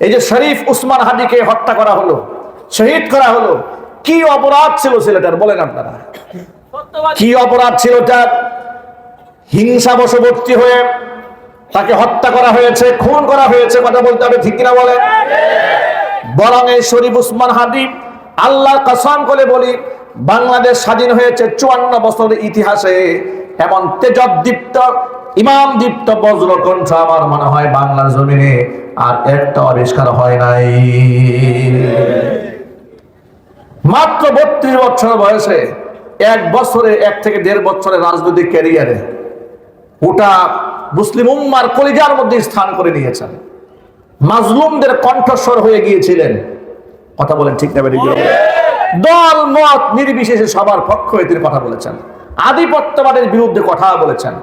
এই যে শরীফ উসমান হাদিকে হত্যা করা হলো শহীদ করা হলো কি অপরাধ ছিল ছেলেটার বলেন আপনারা? কি অপরাধ ছিল তার? হিংসা বশবর্তী হয়ে তাকে হত্যা করা হয়েছে খুন করা হয়েছে কথা বলতে হবে ঠিক কিনা বলেন? বরং এই শরীফ উসমান হাদি আল্লাহ কসম করে বলি বাংলাদেশ স্বাধীন হয়েছে চুয়ান্ন বছরের ইতিহাসে এমন তেজদীপ্ত ইমাম দীপ্ত বজ্র বজ্রকণ্ঠ আমার মনে হয় বাংলার জমিনে আর একটা আবিষ্কার হয় নাই। মাত্র বত্রিশ বছর বয়সে এক বছরে, এক থেকে দেড় বছরের রাজনৈতিক ক্যারিয়ারে ওটা মুসলিম উম্মার কলিজার মধ্যে স্থান করে নিয়েছেন। মাজলুমদের কণ্ঠস্বর হয়ে গিয়েছিলেন। কথা বলেন ঠিক না দল, মত নির্বিশেষে সবার পক্ষ হয়ে তিনি কথা বলেছেন। আধিপত্যবাদের বিরুদ্ধে কথা বলেছেন।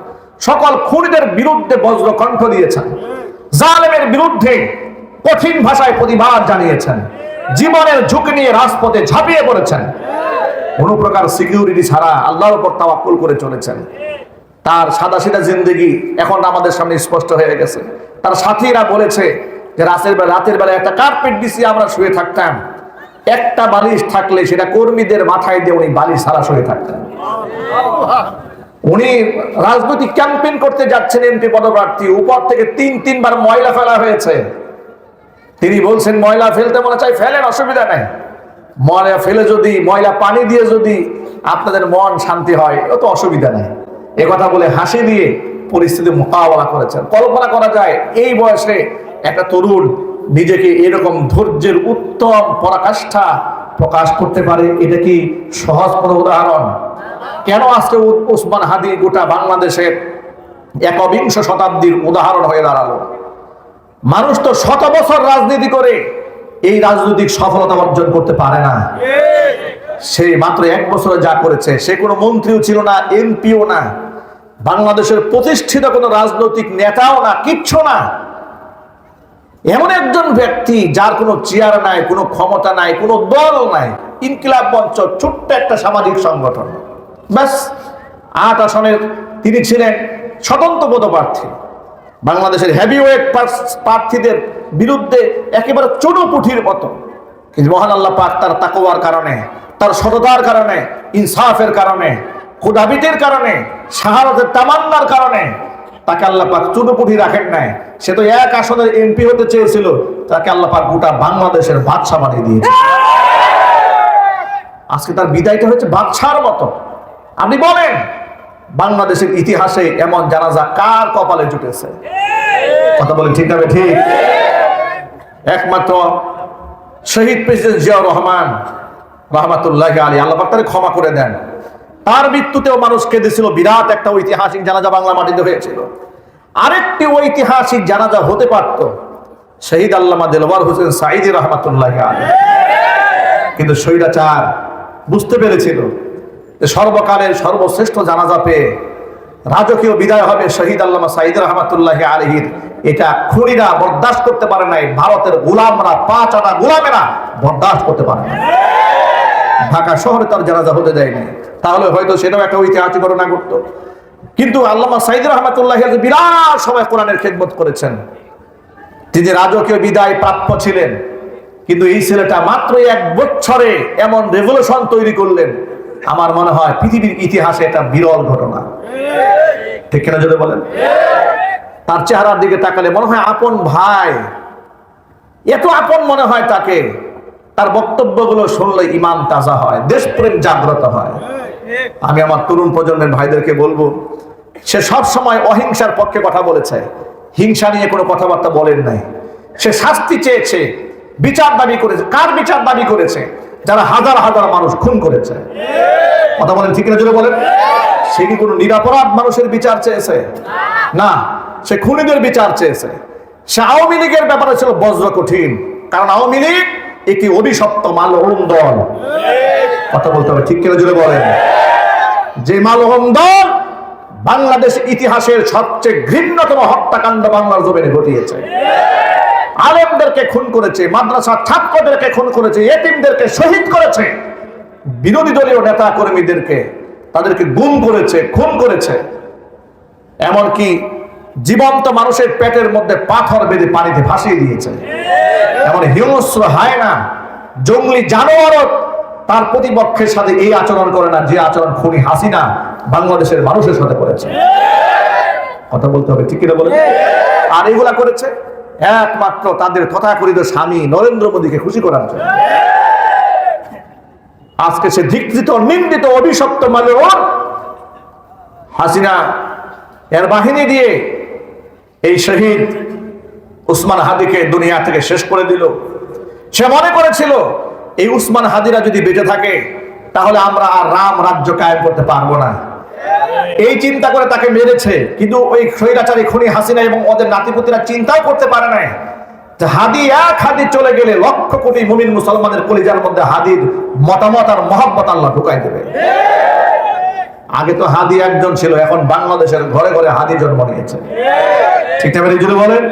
সকল খুনিদের বিরুদ্ধে বজ্র কণ্ঠ দিয়েছেন। জালেমের বিরুদ্ধে কঠিন ভাষায় প্রতিবাদ জানিয়েছেন। জীবনের ঝুঁকি নিয়ে রাজপথে ঝাঁপিয়ে পড়েছেন। কোন প্রকার সিকিউরিটি ছাড়া আল্লাহর উপর তাওয়াক্কুল করে চলেছেন। তার সাদা সিধা জিন্দগি এখন আমাদের সামনে স্পষ্ট হয়ে গেছে। তার সাথীরা বলেছে যে রাতের বেলা রাতের বেলা একটা কার্পেট দিছি আমরা শুয়ে থাকতাম। একটা বালিশ থাকলে সেটা কর্মীদের মাথায় দিয়ে উনি বালিশ ছাড়া শুয়ে থাকতেন। উনি রাজনৈতিক ক্যাম্পেইন করতে যাচ্ছেন এমপি পদপ্রার্থী। উপর থেকে তিন, তিনবার ময়লা ফেলা হয়েছে। তিনি বলছেন, ময়লা ফেলতে মনে চাই, ফেলেন, অসুবিধা নাই। ময়লা ফেলে যদি, ময়লা পানি দিয়ে যদি আপনাদের মন শান্তি হয় তো অসুবিধা নেই। এ কথা বলে হাসি দিয়ে পরিস্থিতি মোকাবেলা করেছেন। কল্পনা করা যায়, এই বয়সে একটা তরুণ নিজেকে এরকম ধৈর্যের উত্তম পরাকাষ্ঠা প্রকাশ করতে পারে, এটা কি সহজ কোনো উদাহরণ? কেন আজকে ওসমান হাদি গোটা বাংলাদেশের একবিংশ শতাব্দীর উদাহরণ হয়ে দাঁড়াল? মানুষ তো শত বছর রাজনীতি করে এই রাজনৈতিক সফলতা অর্জন করতে পারে না। সে মাত্র এক বছরে যা করেছে, সে কোনো মন্ত্রীও ছিল না, এমপিও না, বাংলাদেশের প্রতিষ্ঠিত কোনো রাজনৈতিক নেতাও না, কিচ্ছু না। এমন একজন ব্যক্তি যার কোনো চেয়ার নাই, কোনো ক্ষমতা নাই, কোনো দল নাই, ইনকিলাব মঞ্চ, ছোট্ট একটা সামাজিক সংগঠন। ব্যাস, আট আসনের তিনি ছিলেন স্বতন্ত্র পদপ্রার্থী। বাংলাদেশের হেভিওয়েট প্রার্থীদের বিরুদ্ধে একেবারে চুনোপুঠির মতো। কিন্তু মহান আল্লাহ পাক তার তাকওয়ার কারণে, তার সততার কারণে, ইনসাফের কারণে খুদাবিতের কারণে শাহারতের তামান্নার কারণে তাকে আল্লাহ পাক চুনোপুঠি রাখেন নাই। সে তো এক আসনের এমপি হতে চেয়েছিল, তাকে আল্লাহ পাক গোটা বাংলাদেশের বাদশা বানিয়ে দিয়েছে। আজকে তার বিদায়টা হচ্ছে বাদশার মতো। আপনি বলেন, বাংলাদেশের ইতিহাসে এমন জানাজা কার কপালে জুটেছে? কথা বলেন ঠিক হবে ঠিক? একমাত্র শহীদ প্রেসিডেন্ট জিয়াউর রহমান রহমাতুল্লাহ আলী আল্লাহ পাক ক্ষমা করে দেন। তার মৃত্যুতেও মানুষ কেঁদেছিল, বিরাট একটা ঐতিহাসিক জানাজা বাংলা মাটিতে হয়েছিল। আরেকটি ঐতিহাসিক জানাজা হতে পারত, শহীদ আল্লামা দেলওয়ার হোসেন সাইদি রহমাতুল্লাহ আলী কিন্তু স্বৈরাচার বুঝতে পেরেছিল সর্বকালের সর্বশ্রেষ্ঠ জানাজা পেয়ে রাজকীয় বিদায় হবে শহীদ আল্লামা সাইদ রহমাতুল্লাহ আলহির এটা খুনিরা বরদাস্ত করতে পারে নাই। ভারতের গোলামরা, পাঁচ আনা গোলামেরা বরদাস্ত করতে পারে না ঢাকা শহরে তার জানাজা হতে দেয়নি। তাহলে হয়তো সেটাও একটা ঐতিহাসিক ঘটনা ঘটতো কিন্তু আল্লামা সাইদ রহমাতুল্লাহ বিরাট সময় কোরআনের খেদমত করেছেন। তিনি রাজকীয় বিদায় প্রাপ্য ছিলেন। কিন্তু এই ছেলেটা মাত্র এক বছরে এমন রেভলিউশন তৈরি করলেন। আমার মনে হয় পৃথিবীর ইতিহাসে এটা বিরল ঘটনা। ঠিক কিনা যদি বলেন? তার চেহারার দিকে তাকালে মনে হয় আপন ভাই। এত আপন মনে হয় তাকে। তার বক্তব্যগুলো শুনলে ইমান তাজা হয়, দেশপ্রেম জাগ্রত হয়। আমি আমার তরুণ প্রজন্মের ভাইদেরকে বলব, সে সব সময় অহিংসার পক্ষে কথা বলেছে। হিংসা নিয়ে কোনো কথাবার্তা বলেন নাই। সে শাস্তি চেয়েছে, বিচার দাবি করেছে। কার বিচার দাবি করেছে? যারা হাজার হাজার মানুষ খুন করেছে। কথা বলেন ঠিক না বলেন? সে কি কোনো নিরাপরাধ মানুষের বিচার চেয়েছে? না, সে খুনিদের বিচার চেয়েছে। সে আওয়ামী লীগের ব্যাপারে ছিল বজ্র কঠিন। কারণ আওয়ামী লীগ একটি অভিশপ্ত মালহম দল। কথা বলতে হবে ঠিক কিনা জুড়ে বলেন? যে মালহম দল বাংলাদেশ ইতিহাসের সবচেয়ে ঘৃণ্যতম হত্যাকাণ্ড বাংলার জমিনে ঘটিয়েছে। আলেমদেরকে খুন করেছে মাদ্রাসা ছাত্রদেরকে খুন করেছে এতিমদেরকে শহীদ করেছে। বিরোধী দলীয় নেতা কর্মীদেরকে তাদেরকে গুম করেছে খুন করেছে। এমনকি জীবন্ত মানুষের পেটের মধ্যে পাথর বেঁধে পানিতে ভাসিয়ে দিয়েছে। এমন হিংস্র হয় না জঙ্গলি জানোয়ারত তার প্রতিপক্ষের সাথে এই আচরণ করে না যে আচরণ খুনি হাসিনা বাংলাদেশের মানুষের সাথে করেছে। কথা বলতে হবে ঠিক কিনা বলে আর এগুলা করেছে? একমাত্র তাদের তথাকথিত স্বামী নরেন্দ্র মোদীকে খুশি করার জন্য। আজকে সে ধিকৃত নিন্দিত, অভিশপ্ত ওর হাসিনা এর বাহিনী দিয়ে এই শহীদ উসমান হাদিকে দুনিয়া থেকে শেষ করে দিল। সে মনে করেছিল, এই উসমান হাদিরা যদি বেঁচে থাকে, তাহলে আমরা আর রাম রাজ্য কায়েম করতে পারব না। এই চিন্তা করে তাকে মেরেছে। কিন্তু ওই স্বৈরাচারী খুনি হাসিনা এবং ওদের নাতিপুতিরা চিন্তাও করতে পারে নাই। হাদি এক হাদি চলে গেলে লক্ষ কোটি মুমিন মুসলমানের কলিজার মধ্যে হাদির মতামত আর মহব্বত আল্লাহ ঢুকাই দেবে। আগে তো হাদি একজন ছিল, এখন বাংলাদেশের ঘরে ঘরে হাদি জন্ম নিয়েছে। ঠিক বলেন?